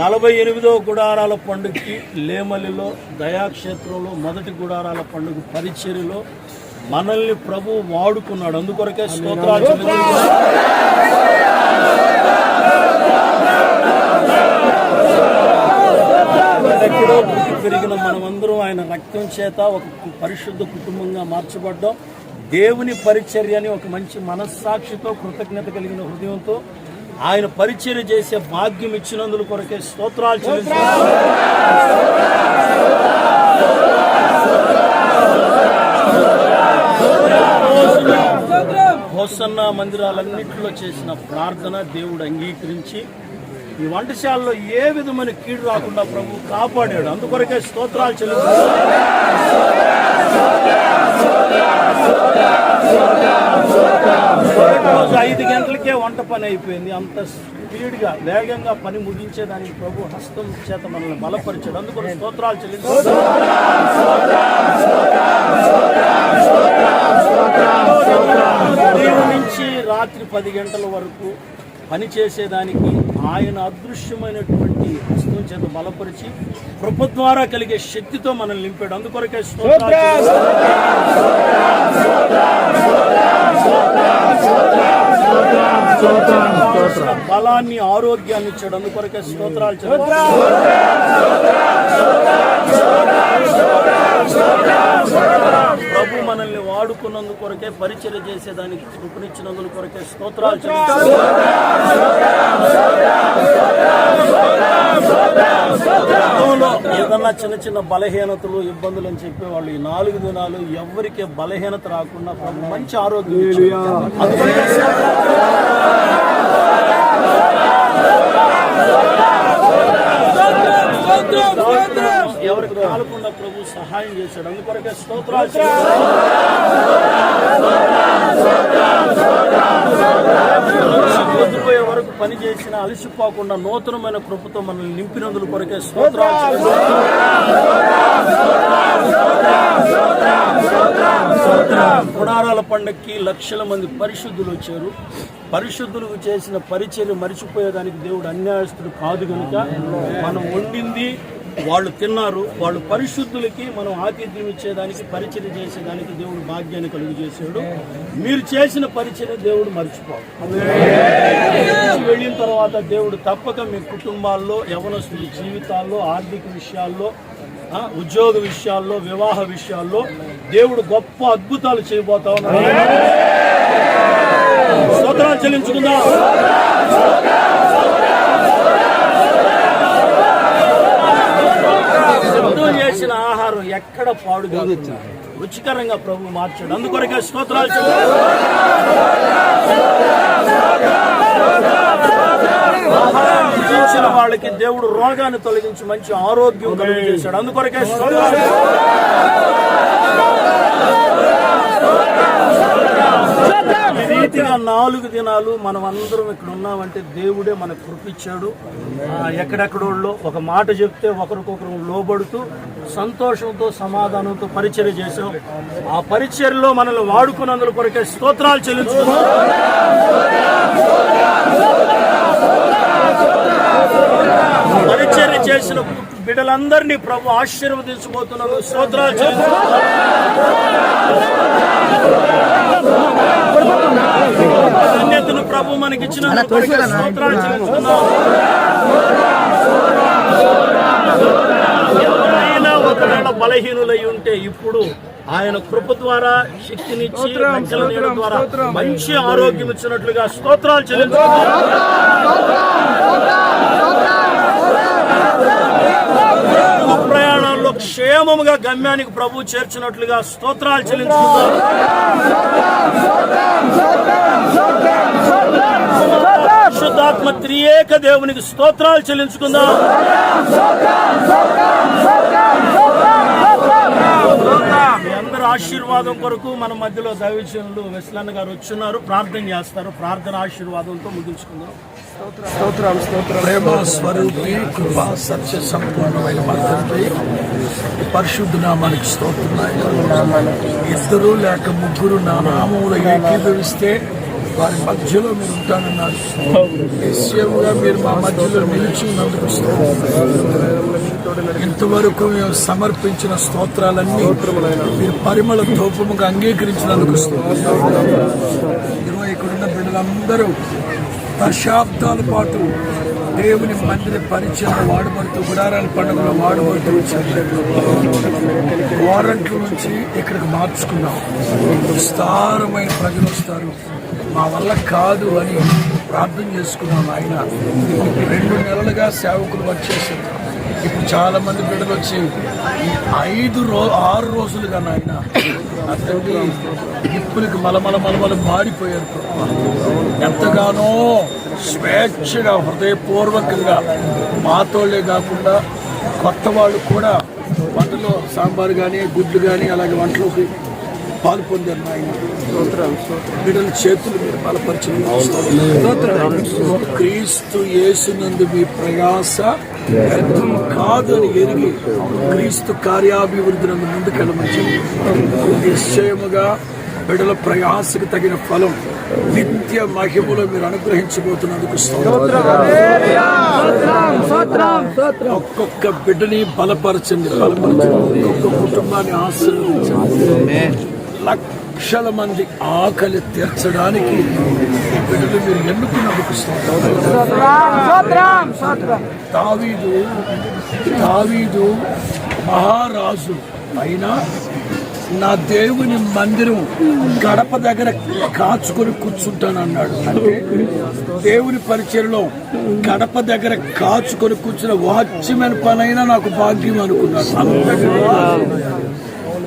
నలభై ఎనిమిదో గుడారాల పండుగకి లేమలిలో దయాక్షేత్రంలో మొదటి గుడారాల పండుగ పరిచర్యలో మనల్ని ప్రభు వాడుకున్నాడు. అందుకొరకే స్తోత్రాలు. ఎక్కడో పుట్టి పెరిగిన మనమందరం ఆయన రక్తం చేత ఒక పరిశుద్ధ కుటుంబంగా మార్చబడ్డాం. దేవుని పరిచర్య అని ఒక మంచి మనస్సాక్షితో కృతజ్ఞత కలిగిన హృదయంతో ఆయన పరిచయం చేసే భాగ్యం ఇచ్చినందుకు కొరకే స్తోత్రాలు చెల్లిస్తున్నాం హోసన్న మందిరాలన్నింటిలో చేసిన ప్రార్థన దేవుడు అంగీకరించి ఈ వంటశాలలో ఏ విధమైన కీడు రాకుండా ప్రభు కాపాడాడు. అందుకొరకే స్తోత్రాలు చెల్లిస్తున్నాం వంట పని అయిపోయింది. అంత స్పీడ్గా వేగంగా పని ముగించేదానికి ప్రభు హస్తం చేత మనల్ని బలపరిచాడు. అందుకు స్తోత్రాలు చెల్లించారు నుంచి రాత్రి పది గంటల వరకు పని చేసేదానికి ఆయన అదృశ్యమైనటువంటి హస్తం చేత బలపరిచి కృప ద్వారా కలిగే శక్తితో మనల్ని నింపాడు. అందుకొరకే స్తోత్రాలు బలాన్ని ఆరోగ్యాన్ని ఇచ్చాడు అందుకొరకే స్తోత్రాలు. ప్రభు మనల్ని వాడుకున్నందు కొరకే పరిచయం చేసేదానికి కృపనిచ్చినందుకు కొరకే స్తోత్రాలు చెల్లిస్తున్నాం. ఏదన్నా చిన్న చిన్న బలహీనతలు ఇబ్బందులు అని చెప్పేవాళ్ళు ఈ నాలుగు దినాలు ఎవరికి బలహీనత రాకుండా మంచి ఆరోగ్యం ఎవరికి కాలకుండా ప్రభు సహాయం చేశాడు. అందుకొరకే స్తోత్రాలు వరకు పనిచేసిన అలసిపోకుండా నూతనమైన కృపతో మనల్ని నింపినందులు కొరకే స్తోత్రాలు చెల్లిస్తున్నాం. పండక్కి లక్షల మంది పరిశుద్ధులు వచ్చారు పరిశుద్ధులకు చేసిన పరిచయం మరిచిపోయేదానికి దేవుడు అన్యాయస్తుడు కాదు కనుక మనం వండింది వాళ్ళు తిన్నారు వాళ్ళు పరిశుద్ధులకి మనం ఆతిథ్యం ఇచ్చేదానికి పరిచయం చేసేదానికి దేవుడు భాగ్యాన్ని కలుగు చేసాడు మీరు చేసిన పరిచయం దేవుడు మర్చిపోడు. వెళ్ళిన తర్వాత దేవుడు తప్పక మీ కుటుంబాల్లో యవనస్తుడి జీవితాల్లో ఆర్థిక విషయాల్లో ఉద్యోగ విషయాల్లో వివాహ విషయాల్లో దేవుడు గొప్ప అద్భుతాలు చేయబోతా ఉన్నాడు. స్తోత్రాలు చెల్లించుకుందాం. ఎక్కడ పాడు రుచికరంగా ప్రభు మార్చాడు. అందుకొరకే స్తోత్రాలు చూసిన వాళ్ళకి దేవుడు రోగాన్ని తొలగించి మంచి ఆరోగ్యం కలుగు చేశాడు అందుకొరకే స్తోత్రాలు ఈ నాలుగు దినాలు మనం అందరం ఇక్కడ ఉన్నామంటే దేవుడే మనకు కృపించాడు. ఎక్కడెక్కడోళ్ళు ఒక మాట చెప్తే ఒకరికొకరు లోబడుతూ సంతోషంతో సమాధానంతో పరిచర్య చేశాం. ఆ పరిచర్యలో మనల్ని వాడుకున్నందుకు కొరకే స్తోత్రాలు చెల్లించుకున్నాం. పరిచర్య చేసిన బిడ్డలందరినీ ప్రభు ఆశీర్వదించబోతున్నాడు స్తోత్రాలు చెల్లించుకున్నాం ధన్యతను ప్రభు మనకి ఇచ్చిన స్తోత్రాలు చెల్లించుకున్నాం ఎవరైనా ఒకవేళ బలహీనులై ఉంటే ఇప్పుడు ఆయన కృప ద్వారా శక్తినిచ్చి ద్వారా మంచి ఆరోగ్యం ఇచ్చినట్లుగా స్తోత్రాలు చెల్లించుకున్నాం ప్రయాణాల్లో క్షేమముగా గమ్యానికి ప్రభు చేర్చినట్లుగా స్తోత్రాలు చెల్లించుకున్నాం శుద్ధాత్మ త్రియేక దేవునికి స్తోత్రాలు చెల్లించుకుందాం. అందరి ఆశీర్వాదం కొరకు మన మధ్యలో దైవజనులు వెస్లన్న గారు వచ్చున్నారు. ప్రార్థన చేస్తారు. ప్రార్థన ఆశీర్వాదంతో ముగించుకుందాం. స్తోత్రం స్తోత్రం. ప్రేమ స్వరూపి కృప సత్య సంపూర్ణమైన పరిశుద్ధ నామానికి స్తోత్రం ఇద్దరు లేక ముగ్గురు నా నామములు ఏకీభవిస్తే వారి మధ్యలో మీరు ఉంటానన్నారు నిశ్చయముగా మీరు మా మధ్యలో నిలిచి ఉన్నందుకు. ఇంతవరకు మేము సమర్పించిన స్తోత్రాలన్నీ మీరు పరిమళ ధూపముగా అంగీకరించినందుకు. ఇదిగో ఇక్కడున్న బిడ్డలందరూ దశాబ్దాల పాటు దేవుని మందిర పరిచయం వాడబడుతూ గుడారాల పండుగలో వాడబడుతూ వారంట్ల నుంచి ఇక్కడికి మార్చుకున్నాం విస్తారమైన ప్రజలు వస్తారు మా వల్ల కాదు అని ప్రార్థన చేసుకున్నాం ఆయన. రెండు నెలలుగా సేవకులు వచ్చేసారు ఇప్పుడు చాలా మంది బిడ్డలు వచ్చి ఐదు రో ఆరు రోజులుగా నాయన అతనికి ఇప్పులకి మలమల మలమల మారిపోయారు ఎంతగానో స్వేచ్ఛగా హృదయపూర్వకంగా మాతోళ్ళే కాకుండా కొత్త వాళ్ళు కూడా వంటలో సాంబార్ కానీ గుడ్లు కానీ అలాగే వంటలోకి పాల్పొందారు నాయన బిడ్డల చేతులు మీరు బలపరిచిన క్రీస్తు యేసునందు మీ ప్రయాస వ్యర్థం కాదు అని ఎరిగి క్రీస్తు కార్యాభివృద్ధిని ముందుకెళ్ళమని నిశ్చయముగా బిడ్డల ప్రయాసకు తగిన ఫలం నిత్య మహిమలో మీరు అనుగ్రహించబోతున్నందుకు స్తోత్రం. ఒక్కొక్క బిడ్డని బలపరచండి బలపరచండి. ఒక్కొక్క కుటుంబాన్ని ఆశీర్వదించండి. లక్షల మంది ఆకలి తీర్చడానికి బిడ్డలు మీరు ఎన్నుకున్నందుకు స్తోత్రం. దావీదు దావీదు మహారాజు. అయినా నా దేవుని మందిరం గడప దగ్గర కాచుకొని కూర్చుంటానన్నాడు. అంటే దేవుని పరిచయలో గడప దగ్గర కాచుకొని కూర్చున్న వాచ్యమైన పనైనా నాకు భాగ్యం అనుకున్నాడు. అంతటి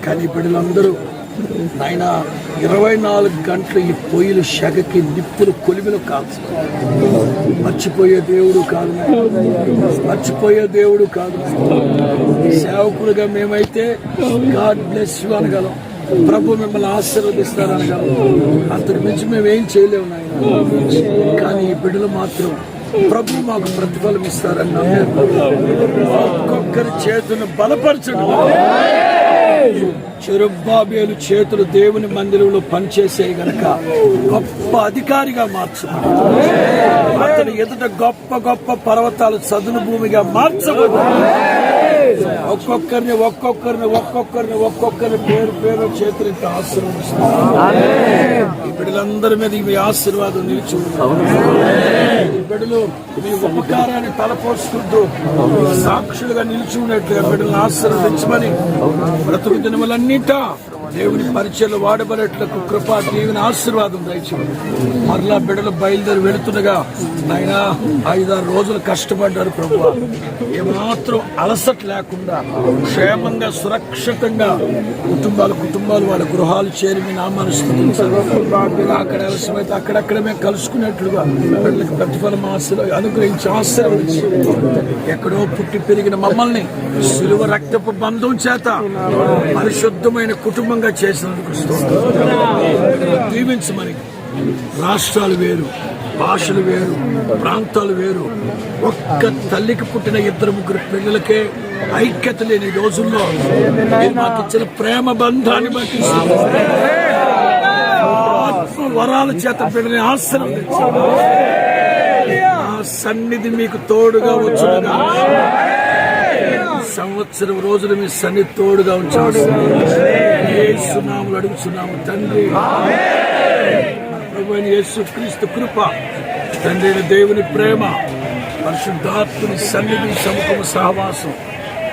కానీ బిడ్డలందరూ నాయన ఇరవై నాలుగు గంటలు ఈ పొయ్యిలు షగకి నిప్పులు కొలిమిలు కాల్చు మర్చిపోయే దేవుడు కాదు. మర్చిపోయే దేవుడు కాదు. సేవకులుగా మేమైతే గాడ్ బ్లెస్ యూ అనగలం. ప్రభు మిమ్మల్ని ఆశీర్వదిస్తారనగలం. అంతకు మించి మేమేం చేయలేము నాయన. కానీ ఈ బిడ్డలు మాత్రం ప్రభు మాకు ప్రతిఫలం ఇస్తారని ఒక్కొక్కరి చేతులు బలపరచడం. చెరుబ్బాబేలు చేతులు దేవుని మందిరంలో పనిచేసే గనక గొప్ప అధికారిగా మార్చబడు అతని ఎదుట గొప్ప గొప్ప పర్వతాలు చదును భూమిగా మార్చబడు ఒక్కొక్కరిని ఒక్కొక్కరిని ఒక్కొక్కరిని ఒక్కొక్కరిని పేరు పేరు చేతులు ఆశీర్వదిస్తున్నారు. బిడ్డలందరి మీద మీ ఆశీర్వాదం నిలిచి బిడ్డలు మీ ఉపకారాన్ని తలపోసుకుంటూ సాక్షులుగా నిలిచి ఉన్నట్లుగా బిడ్డలను ఆశీర్వదించమని బ్రతుకు దినములన్నిటా దేవుని పరిచయలు వాడబడేట్లకు కృపా దేవుని ఆశీర్వాదం దయచేయండి. మరలా బిడ్డలు బయలుదేరి వెళుతుండగా ఆయన ఐదారు రోజులు కష్టపడ్డారు ప్రభు ఏమాత్రం అలసట లేకుండా క్షేమంగా సురక్షితంగా కుటుంబాలు కుటుంబాలు వాళ్ళ గృహాలు చేరి మీ నామాన్ని అక్కడ అవసరమైతే అక్కడక్కడ మేము బిడ్డలకు ప్రతిఫలం ఆశలు అనుగ్రహించి ఆశీర్వదించి ఎక్కడో పుట్టి పెరిగిన మమ్మల్ని సులువ రక్తపు బంధం చేత పరిశుద్ధమైన కుటుంబంగా చేసినందుకు దీవించమని. రాష్ట్రాలు వేరు భాషలు వేరు ప్రాంతాలు వేరు. ఒక్క తల్లికి పుట్టిన ఇద్దరు ముగ్గురు పిల్లలకే ఐక్యత లేని రోజుల్లో మీరు మాకు ఇచ్చిన ప్రేమ బంధాన్ని మాకు ఆత్మ వరాల చేత బిడ్డని ఆశీర్వదించండి ఆ సన్నిధి మీకు తోడుగా వచ్చుగా సంవత్సరం రోజులు మీ సన్నిధి తోడుగా ఉంచాలి సున్నాములు అడుగుతున్నాము తండ్రి ప్రభు యేసు క్రీస్తు కృప తండ్రి దేవుని ప్రేమ పరిశుద్ధాత్ముని సన్నిధి సముఖం సహవాసం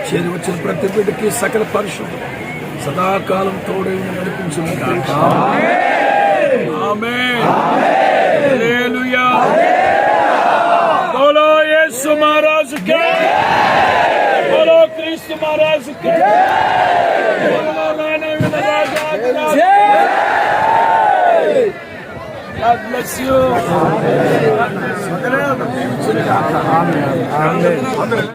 చేరి వచ్చిన ప్రతి బిడ్డకి సకల పరిశుద్ధి సదాకాలం తోడే నడిపించును గాక. ఆమేన్. హల్లెలూయా. బోలో యేసు మహారాజు కే బోలో క్రీస్తు మహారాజు bless you. God. Amen. Amen.